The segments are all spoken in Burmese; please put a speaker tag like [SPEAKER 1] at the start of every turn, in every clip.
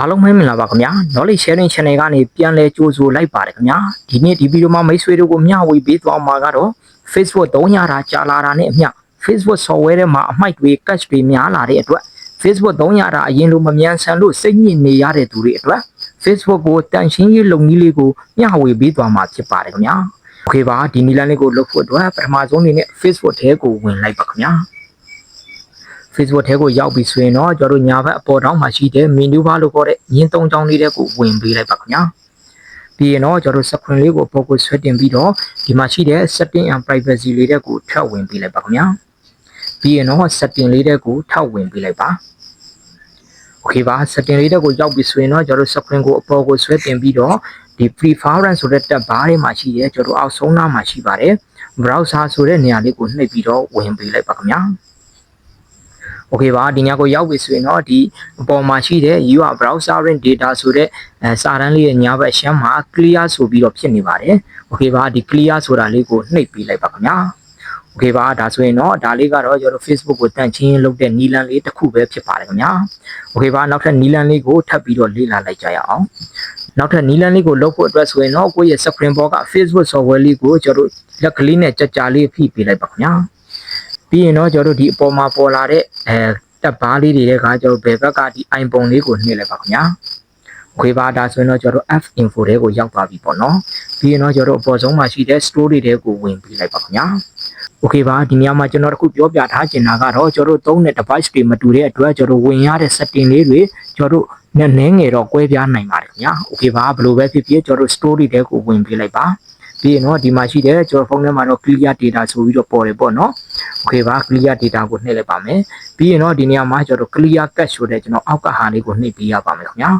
[SPEAKER 1] အားလုံးပဲမင်္ဂလာပါခင်ဗျာ Knowledge Sharing Channel ကနေပြန်လဲကြိုးဆိုလိုက်ပါတယ်ခင်ဗျာဒီနေ့ဒီဗီဒီယိုမှာမိတ်ဆွေတို့ကိုမျှဝေပေးသွားမှာကတော့ Facebook 300တာကြာလာတာနဲ့အမျှ Facebook software ထဲမှာအမိုက်တွေ cache တွေများလာတဲ့အတွက် Facebook 300တာအရင်လိုမမြန်ဆန်လို့စိတ်ညစ်နေရတဲ့သူတွေအတွက် Facebook ကိုတန်ရှင်းရေးလုပ်နည်းလေးကိုမျှဝေပေးသွားမှာဖြစ်ပါတယ်ခင်ဗျာโอเคပါဒီနည်းလမ်းလေးကိုလုပ်ဖို့အတွက်ပထမဆုံးအနေနဲ့ Facebook ထဲကိုဝင်လိုက်ပါခင်ဗျာ Facebook ထဲကိုရောက်ပြီဆိုရင်တော့ကျွန်တော်တို့ညာဘက်အပေါ်တောင်းမှာရှိတဲ့ menu bar လို့ခေါ်တဲ့ရင်းသုံးချောင်းလေးတဲ့ကိုဝင်ပေးလိုက်ပါခင်ဗျာပြီးရင်တော့ကျွန်တော်တို့ screen လေးကိုပေါ်ကိုဆွဲတင်ပြီးတော့ဒီမှာရှိတဲ့ setting and privacy လေးတဲ့ကိုထပ်ဝင်ပေးလိုက်ပါခင်ဗျာပြီးရင်တော့ setting လေးတဲ့ကိုထပ်ဝင်ပေးလိုက်ပါ okay ပါ setting လေးတဲ့ကိုရောက်ပြီဆိုရင်တော့ကျွန်တော်တို့ screen ကိုအပေါ်ကိုဆွဲတင်ပြီးတော့ဒီ preference ဆိုတဲ့ tab bar ထဲမှာရှိရဲကျွန်တော်အောက်ဆုံးနားမှာရှိပါတယ် browser ဆိုတဲ့နေရာလေးကိုနှိပ်ပြီးတော့ဝင်ပေးလိုက်ပါခင်ဗျာ โอเคပါဒီညကိုရောက်ပြီဆိုရင်တော့ဒီအပေါ်မှာရှိတဲ့ UI browsering data ဆိုတဲ့အဲစာတန်းလေးရဲ့ညာဘက်ရှမ်းမှာ clear ဆိုပြီးတော့ဖြစ်နေပါတယ်โอเคပါဒီ clear ဆိုတာလေးကိုနှိပ်ပြီးလိုက်ပါခင်ဗျာโอเคပါဒါဆိုရင်တော့ဒါလေးကတော့ကျွန်တော် Facebook ကိုတန့်ချင်းလုပ်တဲ့နီလန်လေးတစ်ခုပဲဖြစ်ပါတယ်ခင်ဗျာโอเคပါနောက်ထပ်နီလန်လေးကိုထပ်ပြီးတော့လေ့လာလိုက်ကြရအောင်နောက်ထပ်နီလန်လေးကိုလုပ်ဖို့အတွက်ဆိုရင်တော့ကိုယ့်ရဲ့ screen ပေါ်က Facebook software လေးကိုကျွန်တော်လက်ကလေးနဲ့ကြကြလေးဖိပေးလိုက်ပါခင်ဗျာ ပြီးရင်တော့ကျွန်တော်တို့ဒီအပေါ်မှာပေါ်လာတဲ့အဲတက်ဘားလေးတွေတဲ့ကကျွန်တော်ဘယ်ဘက်ကဒီအိုင်ပုံလေးကိုနှိမ့်လိုက်ပါခင်ဗျာခွေပါဒါဆိုရင်တော့ကျွန်တော်တို့ F info တဲကိုရောက်သွားပြီပေါ့နော်ပြီးရင်တော့ကျွန်တော်တို့အပေါ်ဆုံးမှာရှိတဲ့ store တွေတဲကိုဝင်ပြီးလိုက်ပါခင်ဗျာ okay ပါဒီနေရာမှာကျွန်တော်တခုပြောပြထားချင်တာကတော့ကျွန်တော်တို့သုံးတဲ့ device တွေမတူတဲ့အတွက်ကျွန်တော်ဝင်ရတဲ့ setting လေးတွေကျွန်တော်တို့နည်းနည်းငယ်တော့ကွဲပြားနိုင်ပါတယ်ခင်ဗျာ okay ပါဘယ်လိုပဲဖြစ်ဖြစ်ကျွန်တော်တို့ store တွေတဲကိုဝင်ပြီးလိုက်ပါ ပြီးရင်တော့ဒီမှာရှိတဲ့ကျွန်တော်ဖုန်းထဲမှာတော့ clear data ဆိုပြီးတော့ပေါ်တယ်ပေါ့နော် โอเคပါ clear data ကိုနှိပ်လိုက်ပါမယ်ပြီးရင်တော့ဒီနေရာမှာကျွန်တော် clear cache ဆိုတဲ့ကျွန်တော်အောက်ကဟာလေးကိုနှိပ်ပေးရပါမယ်ခင်ဗျာ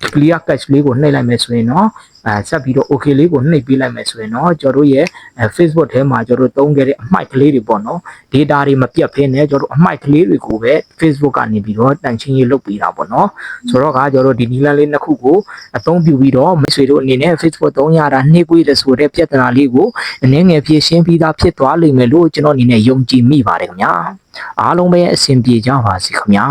[SPEAKER 1] ဒီ clear cache လေးကိုနှိပ်လိုက်မယ်ဆိုရင်တော့အဲဆက်ပြီးတော့ okay လေးကိုနှိပ်ပေးလိုက်မယ်ဆိုရင်တော့ကျွန်တော်တို့ရဲ့အဲ Facebook ထဲမှာကျွန်တော်တို့သုံးခဲ့တဲ့အမှိုက်ကလေးတွေပေါ့နော် data တွေမပြတ်ဖဲနဲ့ကျွန်တော်တို့အမှိုက်ကလေးတွေကိုပဲ Facebook ကနေပြီးတော့တန်ချင်းရေးလုပ်ပေးတာပေါ့နော်ဆိုတော့ကကျွန်တော်တို့ဒီနီလန်လေးနှစ်ခုကိုအသုံးပြုပြီးတော့မိတ်ဆွေတို့အနေနဲ့ Facebook 300တာနှိပ်ကွေးတဲ့ဆိုတဲ့ပြဿနာလေးကိုအနည်းငယ်ဖြည့်ရှင်းပြီးသားဖြစ်သွားလိမ့်မယ်လို့ကျွန်တော်အနေနဲ့ယုံကြည်မိပါတယ်ခင်ဗျာအားလုံးပဲအဆင်ပြေကြပါစေခင်ဗျာ